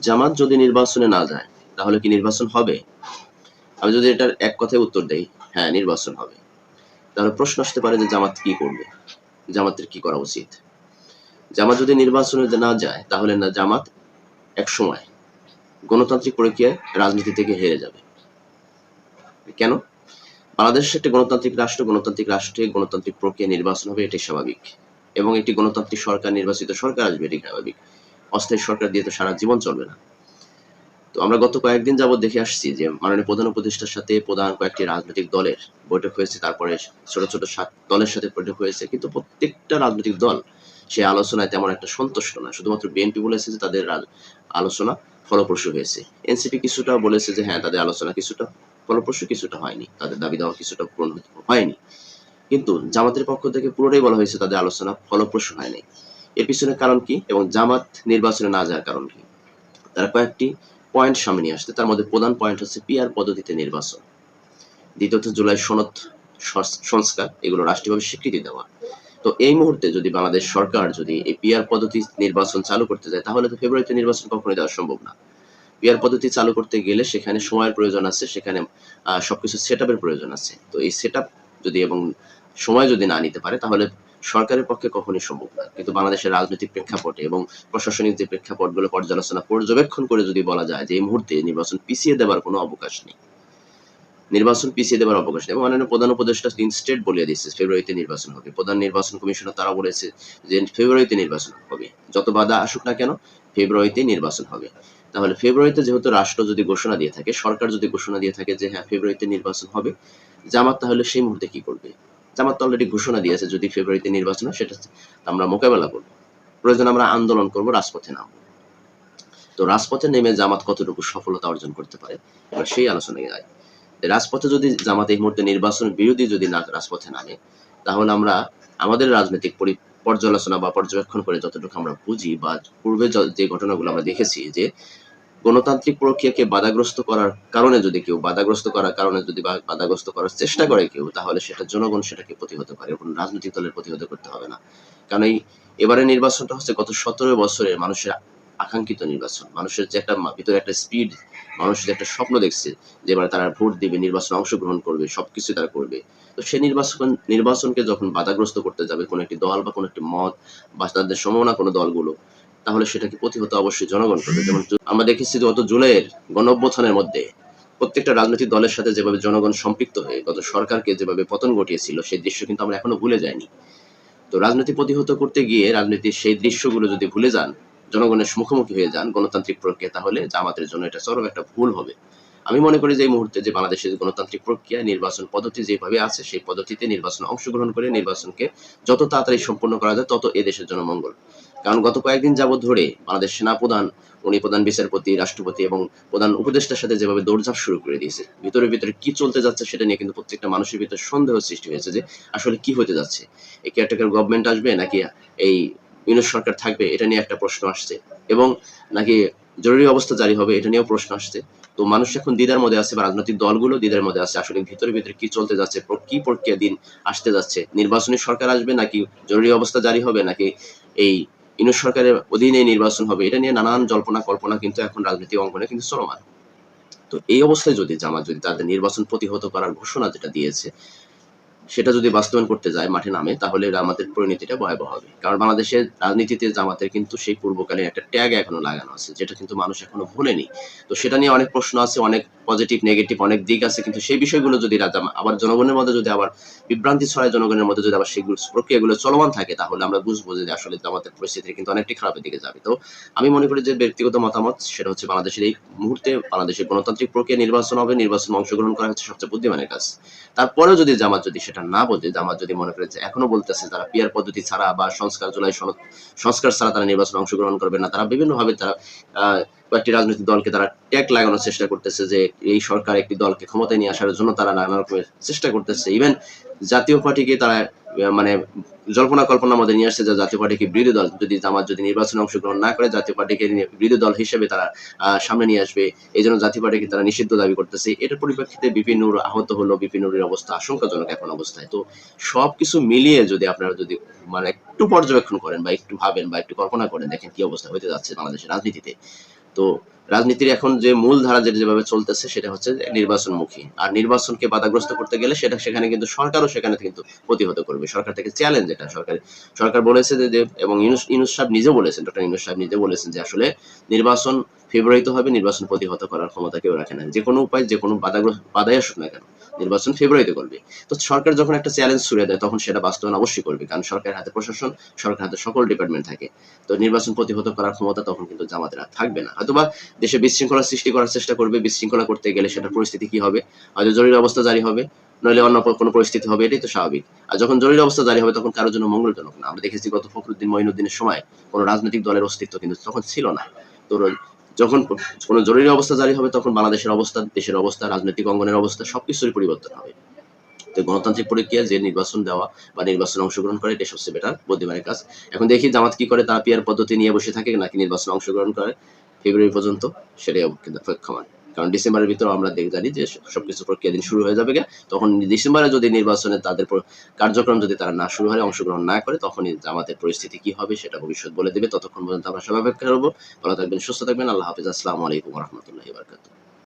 জামাত যদি নির্বাচনে না যায়, তাহলে কি নির্বাচন হবে? আমি যদি এটার এক কথায় উত্তর দেই হ্যাঁ নির্বাচন হবে। তাহলে প্রশ্ন আসতে পারে যে জামাত কি করবে? জামাতের কি করা উচিত? জামাত যদি নির্বাচনে না যায়, তাহলে না জামাত এক সময় গণতান্ত্রিক প্রক্রিয়ায় রাজনীতি থেকে হেরে যাবে। কেন? বাংলাদেশ একটি গণতান্ত্রিক রাষ্ট্র, গণতান্ত্রিক রাষ্ট্রে গণতান্ত্রিক প্রক্রিয়া নির্বাচন হবে এটি স্বাভাবিক। এবং একটি গণতান্ত্রিক সরকার, নির্বাচিত সরকার আসবে এটি স্বাভাবিক। অস্থায়ী সরকার দিয়ে তো সারা জীবন চলবে না। তো আমরা গত কয়েকদিন যাবত দেখে আসছি যে মাননীয় প্রধান উপদেষ্টার সাথে প্রধান কয়েকটি রাজনৈতিক দলের বৈঠক হয়েছে, তারপরে ছোট ছোট সাত দলের সাথে বৈঠক হয়েছে, কিন্তু প্রত্যেকটা রাজনৈতিক দল সেই আলোচনায় তেমন একটা সন্তুষ্ট না। শুধুমাত্র বিএনপি বলেছে যে তাদের আলোচনা ফলপ্রসূ হয়েছে। এনসিপি কিছুটা বলেছে যে হ্যাঁ তাদের আলোচনা কিছুটা ফলপ্রসূ, কিছুটা হয়নি। তাদের দাবি দেওয়া কিছুটা পূরণ হয়নি। কিন্তু জামাতের পক্ষ থেকে পুরোটাই বলা হয়েছে তাদের আলোচনা ফলপ্রসূ হয়নি। এর পিছনে কারণ কি এবং জামাত নির্বাচনে না যাওয়ার কারণ কি? তারা কয়েকটি পয়েন্ট সামনে নিয়ে আসতে। তার মধ্যে প্রধান পয়েন্ট হচ্ছে পিআর পদ্ধতিতে নির্বাচন। দ্বিতীয়ত জুলাই সনদ সস- সংস্কার, এগুলো রাষ্ট্রীয়ভাবে স্বীকৃতি দেওয়া। তো এই মুহূর্তে যদি বাংলাদেশ সরকার যদি এই পিআর পদ্ধতি নির্বাচন চালু করতে যায়, তাহলে তো ফেব্রুয়ারিতে নির্বাচন কখনোই দেওয়া সম্ভব না। পিআর পদ্ধতি চালু করতে গেলে সেখানে সময়ের প্রয়োজন আছে, সেখানে সবকিছু সেট প্রয়োজন আছে। তো এই সেট যদি এবং সময় যদি না নিতে পারে, তাহলে সরকারের পক্ষে কখনোই সম্ভব না। কিন্তু বাংলাদেশের রাজনৈতিক প্রেক্ষাপটে এবং প্রশাসনিক যে প্রেক্ষাপটগুলো পর্যালোচনা, পর্যবেক্ষণ করে যদি বলা যায় যে এই মুহূর্তে নির্বাচন পিছিয়ে দেওয়ার কোনো অবকাশ নেই। নির্বাচন পিছিয়ে দেওয়ার অবকাশ নেই। মাননীয় প্রধান উপদেষ্টা ইনস্টেট বলে দিয়েছে ফেব্রুয়ারিতে নির্বাচন হবে। প্রধান নির্বাচন কমিশনার তারা বলেছে যে ফেব্রুয়ারিতে নির্বাচন হবে। যত বাধা আসুক না কেন, ফেব্রুয়ারিতে নির্বাচন হবে। তাহলে ফেব্রুয়ারিতে যেহেতু রাষ্ট্র যদি ঘোষণা দিয়ে থাকে, সরকার যদি ঘোষণা দিয়ে থাকে যে হ্যাঁ ফেব্রুয়ারিতে নির্বাচন হবে, জামাত তাহলে সেই মুহূর্তে কি করবে? জামাত অলরেডি ঘোষণা দিয়েছে যদি ফেব্রুয়ারিতে নির্বাচন হয়, সেটা আমরা মোকাবেলা করব। প্রয়োজন আমরা আন্দোলন করব, রাজপথে নামবো। তো রাজপথে নেমে জামাত কতটুকু সফলতা অর্জন করতে পারে, এবার সেই আলোচনায় যায় রাজপথে যদি জামাত এই মুহূর্তে নির্বাচন বিরোধী যদি না রাজপথে নামে, তাহলে আমরা আমাদের রাজনৈতিক পর্যালোচনা বা পর্যবেক্ষণ করে যতটুকু আমরা বুঝি বা পূর্বে যে ঘটনাগুলো আমরা দেখেছি যে গণতান্ত্রিক প্রক্রিয়াকে বাধাগ্রস্ত করার কারণে যদি কেউ বাধাগ্রস্ত করার কারণে যদি বাধাগ্রস্ত করার চেষ্টা করে কেউ, তাহলে সেটা জনগণ সেটাকে প্রতিহত করে কোনো রাজনৈতিক দলের প্রতিহত করতে হবে না। কারণ এই এবারে নির্বাচনটা হচ্ছে গত সতেরো বছরে মানুষের আকাঙ্ক্ষিত নির্বাচন। মানুষের যে একটা ভিতরে একটা স্পিড মানুষ যে একটা স্বপ্ন দেখছে যে এবার তারা ভোট দিবে, নির্বাচনে অংশগ্রহণ করবে, সবকিছু তারা করবে। তো সেই নির্বাচন নির্বাচনকে যখন বাধাগ্রস্ত করতে যাবে কোনো একটি দল বা কোনো একটি মত বা তাদের সম্ভাবনা কোনো দলগুলো তাহলে সেটাকে প্রতিহত অবশ্যই জনগণ করবে। যেমন আমরা দেখেছি গত জুলাইয়ের গণঅভ্যুত্থানের মধ্যে প্রত্যেকটা রাজনৈতিক দলের সাথে যেভাবে জনগণ সম্পৃক্ত হয়ে, গত সরকারকে যেভাবে পতন ঘটিয়েছিল, সেই দৃশ্য কিন্তু আমরা এখনও ভুলে যাইনি। তো রাজনীতি প্রতিহত করতে গিয়ে রাজনীতির সেই দৃশ্যগুলো যদি ভুলে যান, জনগণের মুখোমুখি হয়ে যান গণতান্ত্রিক প্রক্রিয়া, তাহলে জামাতের জন্য এটা চরম একটা ভুল হবে। আমি মনে করি যে এই মুহূর্তে যে বাংলাদেশের গণতান্ত্রিক প্রক্রিয়া, নির্বাচন পদ্ধতি যেভাবে আছে, সেই পদ্ধতিতে নির্বাচনে অংশগ্রহণ করে নির্বাচনকে যত তাড়াতাড়ি সম্পন্ন করা যায়, তত এ দেশের জন্য মঙ্গল। কারণ গত কয়েকদিন যাবৎ ধরে বাংলাদেশ সেনাপ্রধান, উনি প্রধান বিচারপতি, রাষ্ট্রপতি এবং প্রধান উপদেষ্টার সাথে যেভাবে দৌড়ঝাঁপ শুরু করে দিয়েছে, ভিতরে ভিতরে কি চলতে যাচ্ছে সেটা নিয়ে কিন্তু প্রত্যেকটা মানুষের ভিতরে সন্দেহ সৃষ্টি হয়েছে যে আসলে কি হতে যাচ্ছে। এই কেয়ারটেকার গভর্নমেন্ট আসবে নাকি এই ইউনিট সরকার থাকবে, এটা নিয়ে একটা প্রশ্ন আসছে এবং নাকি জরুরি অবস্থা জারি হবে, এটা নিয়েও প্রশ্ন আসছে। তো মানুষ এখন দ্বিধার মধ্যে আছে বা রাজনৈতিক দলগুলো দ্বিধার মধ্যে আছে, আসলে ভিতরে ভিতরে কি চলতে যাচ্ছে কি প্রক্রিয়া দিন আসতে যাচ্ছে, নির্বাচনী সরকার আসবে নাকি জরুরি অবস্থা জারি হবে নাকি এই ইনু সরকারের অধীনে নির্বাচন হবে, এটা নিয়ে নানান জল্পনা কল্পনা কিন্তু এখন রাজনৈতিক অঙ্গনে কিন্তু চলমান। তো এই অবস্থায় যদি জামাত, যদি তাদের নির্বাচন প্রতিহত করার ঘোষণা যেটা দিয়েছে সেটা যদি বাস্তবায়ন করতে যায়, মাঠে নামে, তাহলে আমাদের পরিণতিটা ভয়াবহ হবে। কারণ বাংলাদেশের রাজনীতিতে জামাতের কিন্তু সেই পূর্বকালে একটা ট্যাগ এখনও লাগানো আছে, যেটা কিন্তু মানুষ এখনও ভুলেনি। তো সেটা নিয়ে অনেক প্রশ্ন আছে, অনেক পজিটিভ নেগেটিভ অনেক দিক আছে, কিন্তু সেই বিষয়গুলো যদি আবার জনগণের মধ্যে যদি আবার বিভ্রান্তি ছড়ায়, জনগণের মধ্যে যদি আবার সেগুলো প্রক্রিয়াগুলো চলমান থাকে, তাহলে আমরা বুঝব যে আসলে জামাতের পরিস্থিতি কিন্তু অনেকটি খারাপের দিকে যাবে। তো আমি মনে করি যে ব্যক্তিগত মতামত, সেটা হচ্ছে বাংলাদেশের এই মুহূর্তে বাংলাদেশের গণতান্ত্রিক প্রক্রিয়া নির্বাচন হবে, নির্বাচন অংশগ্রহণ করা হচ্ছে সবচেয়ে বুদ্ধিমানের কাজ। তারপরেও যদি জামাত যদি সেটা না বলতে জামাত যদি মনে করে যে এখনও বলতেছে তারা পিয়ার পদ্ধতি ছাড়া বা সংস্কার জুলাই সংস্কার ছাড়া তারা নির্বাচনে অংশগ্রহণ করবে না, তারা বিভিন্নভাবে তারা কয়েকটি রাজনৈতিক দলকে তারা ট্যাগ লাগানোর চেষ্টা করতেছে যে এই সরকার একটি দলকে ক্ষমতায় নিয়ে আসার জন্য তারা নানা রকমের চেষ্টা করতেছে। ইভেন জাতীয় পার্টিকে তারা মানে জল্পনা কল্পনার মধ্যে নিয়ে আসছে যে জাতীয় পার্টিকে বিরোধী দল যদি জামাত যদি নির্বাচনে অংশগ্রহণ না করে, জাতীয় পার্টিকে বিরোধী দল হিসেবে তারা সামনে নিয়ে আসবে। এই জন্য জাতীয় পার্টিকে তারা নিষিদ্ধ দাবি করতেছে। এটার পরিপ্রেক্ষিতে বিপিনুর আহত হলো। বিপিনুরের অবস্থা আশঙ্কাজনক এখন অবস্থায়। তো সবকিছু মিলিয়ে যদি আপনারা যদি মানে একটু পর্যবেক্ষণ করেন বা একটু ভাবেন বা একটু কল্পনা করেন, দেখেন কি অবস্থা হতে যাচ্ছে বাংলাদেশের রাজনীতিতে। তো রাজনীতির এখন যে মূল ধারা যেটা যেভাবে চলতেছে সেটা হচ্ছে নির্বাচনমুখী। আর নির্বাচনকে বাধাগ্রস্ত করতে গেলে সেটা সেখানে কিন্তু সরকারও সেখানে কিন্তু প্রতিহত করবে। সরকার থেকে চ্যালেঞ্জ এটা। সরকার সরকার বলেছে যে এবং ইউনুস সাহেব নিজেও বলেছেন ডক্টর ইউনুস সাহেব নিজে বলেছেন যে আসলে নির্বাচন ফেব্রুয়ারিতে হবে, নির্বাচন প্রতিহত করার ক্ষমতা কেউ রাখে না। যে কোনো উপায়, যে কোনো বাধাগ্রস্ত, বাধাই আসুক না কেন। নির্বাচন ফেব্রুয়ারিতে করবে। তো সরকার যখন একটা চ্যালেঞ্জ ছুড়ে দেয়, তখন সেটা বাস্তবায়ন অবশ্যই করবে। কারণ সরকারের হাতে প্রশাসন সরকার হাতে সকল ডিপার্টমেন্ট থাকে। তো নির্বাচন প্রতিহত করার ক্ষমতা তখন কিন্তু জামাতের আর থাকবে না। হয়তোবা দেশে বিশৃঙ্খলা সৃষ্টি করার চেষ্টা করবে, বিশৃঙ্খলা করতে গেলে সেটার পরিস্থিতি কি হবে? হয়তো জরুরি অবস্থা জারি হবে, নইলে অন্য কোনো পরিস্থিতি হবে, এটাই তো স্বাভাবিক। আর যখন জরুরি অবস্থা জারি হবে, তখন কারোর জন্য মঙ্গলজনক না। আমরা দেখেছি গত ফখরুদ্দিন, মঈনুদ্দিনের সময় কোনো রাজনৈতিক দলের অস্তিত্ব কিন্তু তখন ছিল না। তো যখন কোনো জরুরি অবস্থা জারি হবে, তখন বাংলাদেশের অবস্থা, দেশের অবস্থা, রাজনৈতিক অঙ্গনের অবস্থা, সবকিছুরই পরিবর্তন হবে। তো গণতান্ত্রিক প্রক্রিয়া, যে নির্বাচন দেওয়া বা নির্বাচনে অংশগ্রহণ করে, এটা সবচেয়ে বেটার বুদ্ধিমানের কাজ। এখন দেখি জামাত কি করে, তারা পিয়ার পদ্ধতি নিয়ে বসে থাকে নাকি নির্বাচনে অংশগ্রহণ করে। ফেব্রুয়ারি পর্যন্ত সেটাই অপেক্ষমান কারণ ডিসেম্বরের ভিতরে আমরা দেখ জানি যে সবকিছু প্রক্রিয়া দিন শুরু হয়ে যাবে। তখন ডিসেম্বরে যদি নির্বাচনে তাদের কার্যক্রম যদি তারা না শুরু হয়, অংশগ্রহণ না করে, তখনই আমাদের পরিস্থিতি কি হবে সেটা ভবিষ্যৎ বলে দেবে। ততক্ষণ পর্যন্ত আমরা সবাই অপেক্ষা করব। ভালো থাকবেন, সুস্থ থাকবেন। আল্লাহ হাফিজ। আসসালামু আলাইকুম রহমতুল্লাহ বারকাতুহ।